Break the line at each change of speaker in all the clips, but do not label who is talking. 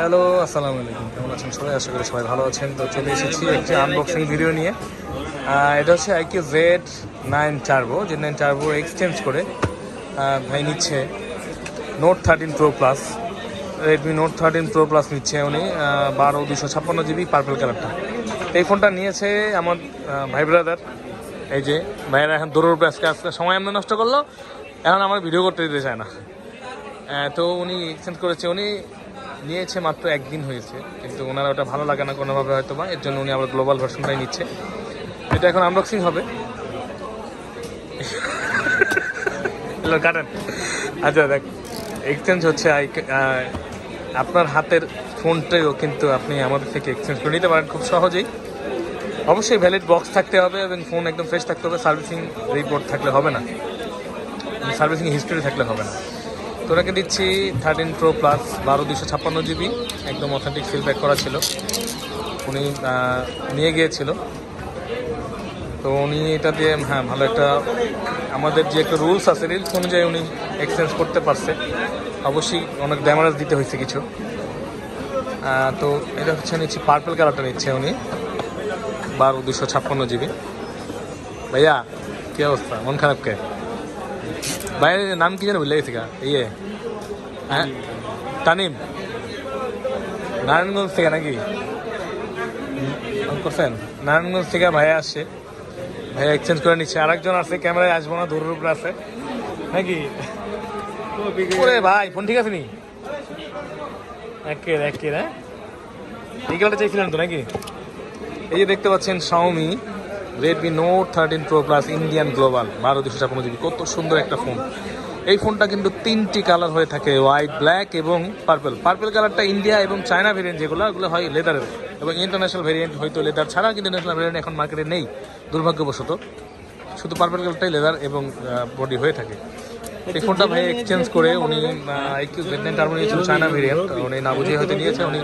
Hello, আসসালামু আলাইকুম। কেমন আছেন সবাই? আশা করি সবাই ভালো আছেন। তো চলে এসেছি একটি আনবক্সিং ভিডিও নিয়ে। এটা হচ্ছে I iQOO Z nine turbo Z nine turbo exchange করে ভাই নিচ্ছে note thirteen pro plus Redmi note thirteen pro plus নিচ্ছে উনি বারো, দুশো ছাপ্পান্ন জিবি পার্পল কালারটা এই ফোনটা নিয়েছে আমার ভাই ব্রাদার এই যে, ভাইয়েরা এখন দৌড়ের উপরে আজকে আজকে সময় এমনি নষ্ট করল। এখন আমার ভিডিও করতে দিতে চায় না। তো উনি এক্সচেঞ্জ করেছে উনি নিয়েছে মাত্র একদিন হয়েছে, কিন্তু ওনারা ওটা ভালো লাগে না কোনোভাবে হয়তো বা এর জন্য উনি আবার গ্লোবাল ভার্সনটাই নিচ্ছে। এটা এখন আনবক্সিং হবে। কাটেন। আচ্ছা দেখ এক্সচেঞ্জ হচ্ছে আপনার হাতের ফোনটাও কিন্তু আপনি আমাদের থেকে এক্সচেঞ্জ করে নিতে পারেন খুব সহজেই। অবশ্যই ভ্যালিড বক্স থাকতে হবে এবং ফোন একদম ফ্রেশ থাকতে হবে সার্ভিসিং রিপোর্ট থাকলে হবে না। সার্ভিসিং হিস্ট্রি থাকলে হবে না। তো ওনাকে দিচ্ছি থার্টিন প্রো প্লাস বারো দুশো ছাপ্পান্ন জিবি একদম অথেন্টিক ফিডব্যাক করা ছিল। উনি নিয়ে গিয়েছিল। তো উনি এটা দিয়ে হ্যাঁ ভালো একটা, আমাদের যে একটা রুলস আছে রুলস অনুযায়ী উনি এক্সচেঞ্জ করতে পারছে। অবশ্যই অনেক ড্যামারেজ দিতে হয়েছে কিছু। তো এটা হচ্ছে নিচ্ছি পার্পল কালারটা নিচ্ছে উনি। বারো দুশো ছাপ্পান্ন জিবি ভাইয়া, কী অবস্থা? মন খারাপ কে? ভাইয়ের নাম কি জানো ভুলে গেছি গা। ইয়ে। হ্যাঁ? তানিম। নারায়ণগঞ্জ থেকে নাকি? করছেন নারায়ণগঞ্জ থেকে ভাইয়া আসছে। ভাইয়া এক্সচেঞ্জ করে নিচ্ছে। আরেকজন আছে, ক্যামেরায় আসব না, দূরের উপরে আছে। নাকি? ওরে ভাই ফোন ঠিক আছে নি? একে একে হ্যাঁ? এই চাইছিলেন তো নাকি? এই যে দেখতে পাচ্ছেন Xiaomi Redmi note thirteen pro plus Indian global বারো দুশো ছাপ্পান্ন জিবি কত সুন্দর একটা ফোন এই ফোনটা কিন্তু তিনটি কালার হয়ে থাকে হোয়াইট ব্ল্যাক এবং পার্পল পার্পল কালারটা ইন্ডিয়া এবং চায়না ভেরিয়েন্ট যেগুলো, ওগুলো হয় লেদারের এবং ইন্টারন্যাশনাল ভেরিয়েন্ট হয়তো লেদার ছাড়া কিন্তু ন্যাশনাল ভেরিয়েন্ট এখন মার্কেটে নেই, দুর্ভাগ্যবশত। শুধু পার্পল কালারটাই লেদার এবং বডি হয়ে থাকে। এই ফোনটা ভাই এক্সচেঞ্জ করে উনি জেড নাইন নিয়েছিল চায়না ভেরিয়েন্ট উনি না বুঝিয়ে হয়তো নিয়েছে, উনি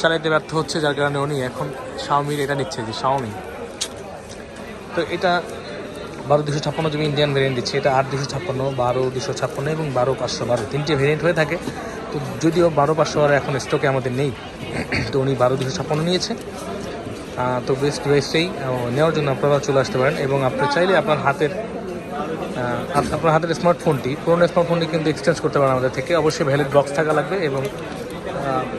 চালাইতে ব্যর্থ হচ্ছে, যার কারণে উনি এখন শাওমির এটা নিচ্ছে, যে শাওমি তো এটা বারো দুশো ছাপ্পান্ন জিবি ইন্ডিয়ান ভেরিয়েন্ট দিচ্ছে। এটা আট দুশো ছাপ্পান্ন, বারো দুশো ছাপ্পান্ন এবং বারো পাঁচশো বারো। তিনটে ভেরিয়েন্ট হয়ে থাকে। তো যদিও বারো পাঁচশো আর এখন স্টকে আমাদের নেই, তো উনি বারো দুশো ছাপ্পান্ন নিয়েছে। তো বেস্ট ডিভাইসটাই নেওয়ার জন্য আপনারা চলে আসতে পারেন এবং আপনি চাইলে আপনার হাতের আপনার হাতের স্মার্টফোনটি পুরোনো স্মার্টফোনটি কিন্তু এক্সচেঞ্জ করতে পারেন আমাদের থেকে। অবশ্যই ভ্যালিড বক্স থাকা লাগবে এবং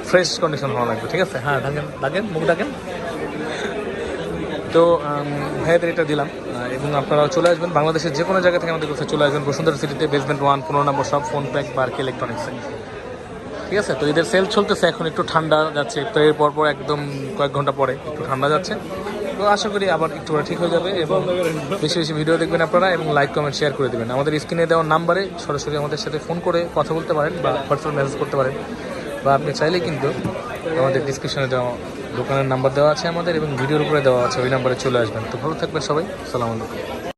ফ্রেশ কন্ডিশন হওয়া লাগবে, ঠিক আছে? হ্যাঁ ডাকেন ডাকেন মুখ ডাকেন তো ভাইয়াদের এটা দিলাম এবং আপনারা চলে আসবেন। বাংলাদেশের যে কোনো জায়গা থেকে আমাদের কাছে চলে আসবেন। বসুন্ধরা সিটিতে বেসমেন্ট ওয়ান পনেরো নম্বর সব ফোন প্যাক পার্ক ইলেকট্রনিক্সে ঠিক আছে? তো এদের সেল চলতেছে, এখন একটু ঠান্ডা যাচ্ছে। তো এর পর একদম কয়েক ঘণ্টা পরে একটু ঠান্ডা যাচ্ছে। তো আশা করি আবার একটু ঠিক হয়ে যাবে, এবং বেশি বেশি ভিডিও দেখবেন আপনারা, এবং লাইক কমেন্ট শেয়ার করে দেবেন। আমাদের স্ক্রিনে দেওয়া নাম্বারে সরাসরি আমাদের সাথে ফোন করে কথা বলতে পারেন, বা হোয়াটসঅ্যাপ মেসেজ করতে পারেন, বা আপনি চাইলে কিন্তু আমাদের ডিসক্রিপশনে দেওয়া দোকানের নাম্বার দেওয়া আছে আমাদের এবং ভিডিওর উপরে দেওয়া আছে, ওই নাম্বারে চলে আসবেন। তো ভালো থাকবেন সবাই। সালাম আলাইকুম।